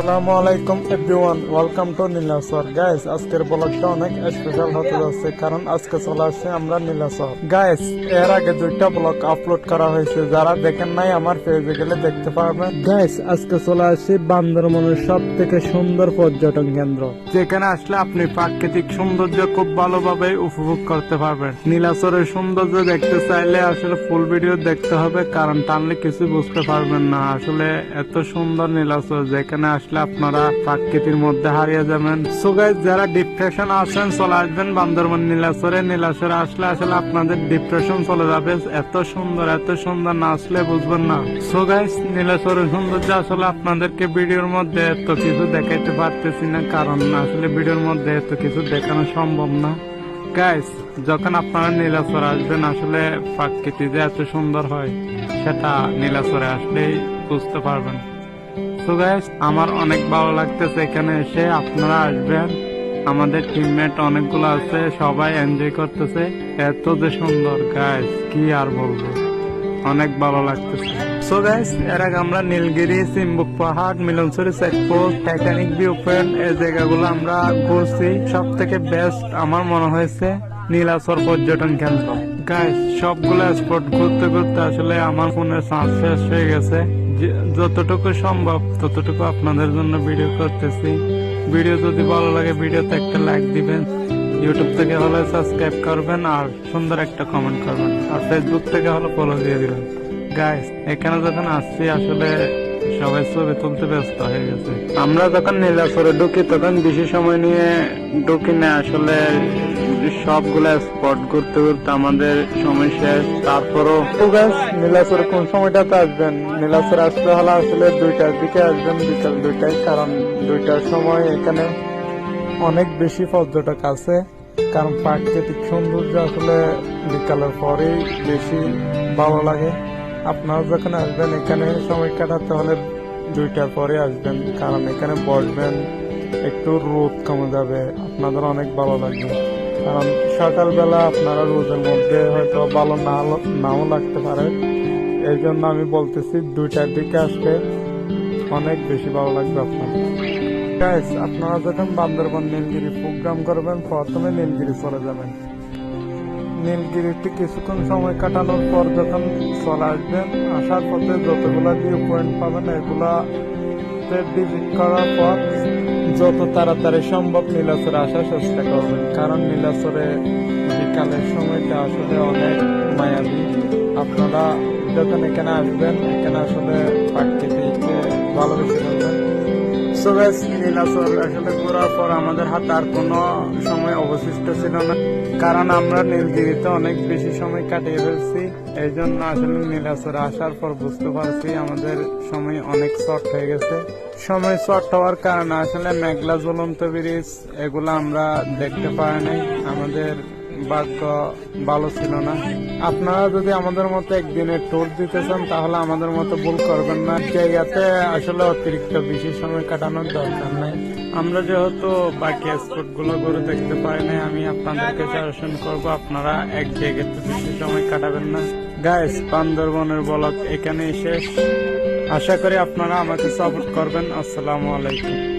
আসসালামু আলাইকুম everyone welcome to Nilachal guys আজকের ব্লগটা অনেক স্পেশাল হতে যাচ্ছে, কারণ আজকে চলে আসছে আমরা নীলাচর গাইস এর আগে দুইটা ব্লগ আপলোড করা হয়েছে, যারা দেখেন নাই আমার পেজে গেলে দেখতে পারবেন। গাইস আজকে চলে আসছি বান্দরবনের সব থেকে সুন্দর পর্যটন কেন্দ্র, যেখানে আসলে আপনি প্রাকৃতিক সৌন্দর্য খুব ভালোভাবে উপভোগ করতে পারবেন। নীলাচরের সৌন্দর্য দেখতে চাইলে আসলে ফুল ভিডিও দেখতে হবে, কারণ টানলে কিছু বুঝতে পারবেন না। আসলে এত সুন্দর নীলাচর যেখানে আসলে আপনারা প্রাকৃতির মধ্যে হারিয়ে যাবেন। সো যারা ডিপ্রেশন আছেন, চলে আসবেন বান্দরবান নীলাচরে। নীলাচরে আসলে আসলে আপনাদের ডিপ্রেশন চলে যাবে। এত সুন্দর এত সুন্দর না আসলে বুঝবেন না। সো নীলাচরের সৌন্দর্য আসলে আপনাদেরকে ভিডিওর মধ্যে এত কিছু দেখাইতে পারতেছি না। কারণ আসলে ভিডিওর মধ্যে এত কিছু দেখানো সম্ভব না। গাইস যখন আপনারা নীলাচর আসবেন, আসলে প্রাকৃতি যে এত সুন্দর হয়, সেটা নীলাচরে আসলেই বুঝতে পারবেন। তো গাইস আমার অনেক ভালো লাগতেছে এখানে এসে। আপনারা আসবেন। আমাদের টিমমেট অনেকগুলো আছে, সবাই এনজয় করতেছে। এত যে সুন্দর গাইস কি আর বলব? অনেক ভালো লাগতেছে। সো গাইস এর আগে আমরা নীলগিরি সিম্বুক পাহাড়, Milonchori, checkpost, Titanic view point, এই জায়গাগুলো আমরা ঘুরছি। সব থেকে বেস্ট আমার মনে হয়েছে নীলাচর পর্যটন কেন্দ্র। গাইস সবগুলো স্পট ঘুরতে ঘুরতে আসলে আমার ফোনের চার্জ শেষ হয়ে গেছে। যতটুকু সম্ভব, ততটুকু আপনাদের জন্য ভিডিও করতেছি। ভিডিও যদি ভালো লাগে ভিডিওতে একটা লাইক দিবেন। ইউটিউব থেকে হলে সাবস্ক্রাইব করবেন আর সুন্দর একটা কমেন্ট করবেন। আর ফেসবুক থেকে হলে ফলো দিয়ে দিবেন। গাইস এখানে যখন আসছি, আসলে সবাই ছবি তুলতে ব্যস্ত হয়ে গেছে। আমরা যখন নীলাচরে ঢুকি, তখন বেশি সময় নিয়ে ঢুকি না। আসলে সবগুলা স্পট করতে ঘুরতে আমাদের সময় শেষ। তারপরও নীলাচরে কোন সময়টাতে আসবেন? নীলাচরে আসতে হলে আসলে দুইটার দিকে আসবেন, বিকাল দুইটায়, কারণ দুইটার সময় এখানে অনেক বেশি পর্যটক আছে। কারণ প্রাকৃতিক সৌন্দর্য আসলে বিকালের পরেই বেশি ভালো লাগে। আপনারা যখন আসবেন এখানে সময় কাটাতে হলে দুইটার পরে আসবেন, কারণ এখানে বসবেন, একটু রোদ কমে যাবে, আপনাদের অনেক ভালো লাগবে। কারণ সকালবেলা আপনারা রোদের মধ্যে হয়তো ভালো না নাও লাগতে পারে। এই জন্য আমি বলতেছি দুইটার দিকে আসলে অনেক বেশি ভালো লাগবে আপনার। আপনারা যখন বান্দরবান নীলগিরি প্রোগ্রাম করবেন, প্রথমে নীলগিরি চলে যাবেন। নীলগিরিতে কিছুক্ষণ সময় কাটানোর পর যখন চলে আসবেন, আসার পথে যতগুলা ভিউ পয়েন্ট পাবেন এগুলা ভিজিট করার পর যত তাড়াতাড়ি সম্ভব নীলাচরে আসার চেষ্টা করবেন। কারণ নীলাচরে বিকালের সময়টা আসলে অনেক মায়াবী। আপনারা যখন এখানে আসবেন, এখানে আসলে প্রাকৃতিককে ভালোবেসে ফেলবেন। সো গাইস নীলাচল আসলে ঘোরার পর আমাদের হাতে আর কোনো সময় অবশিষ্ট ছিল না। কারণ আমরা নীলগিরিতে অনেক বেশি সময় কাটিয়ে ফেলছি। এই জন্য আসলে নীলাচলে আসার পর বুঝতে পারছি আমাদের সময় অনেক শর্ট হয়ে গেছে। সময় শর্ট হওয়ার কারণে আসলে মেঘলা জ্বলন্ত ব্রিজ, এগুলো আমরা দেখতে পাই নাই। আমাদের ভাগ্য ভালো ছিল না। আপনারা যদি আমাদের মতো একদিনের ট্যুর দিতে চান, তাহলে আমাদের মতো ভুল করবেন না। জায়গাতে আসলে অতিরিক্ত বেশি সময় কাটানোর দরকার নাই। আমরা যেহেতু বাকি স্পটগুলো ঘুরে দেখতে পাই না আমি আপনাদেরকে সাজেশন করব, আপনারা এক জায়গাতে বেশি সময় কাটাবেন না। গাইস বান্দরবনের ব্লগ এখানেই শেষ। আশা করি আপনারা আমাকে সাপোর্ট করবেন। আসসালামু আলাইকুম।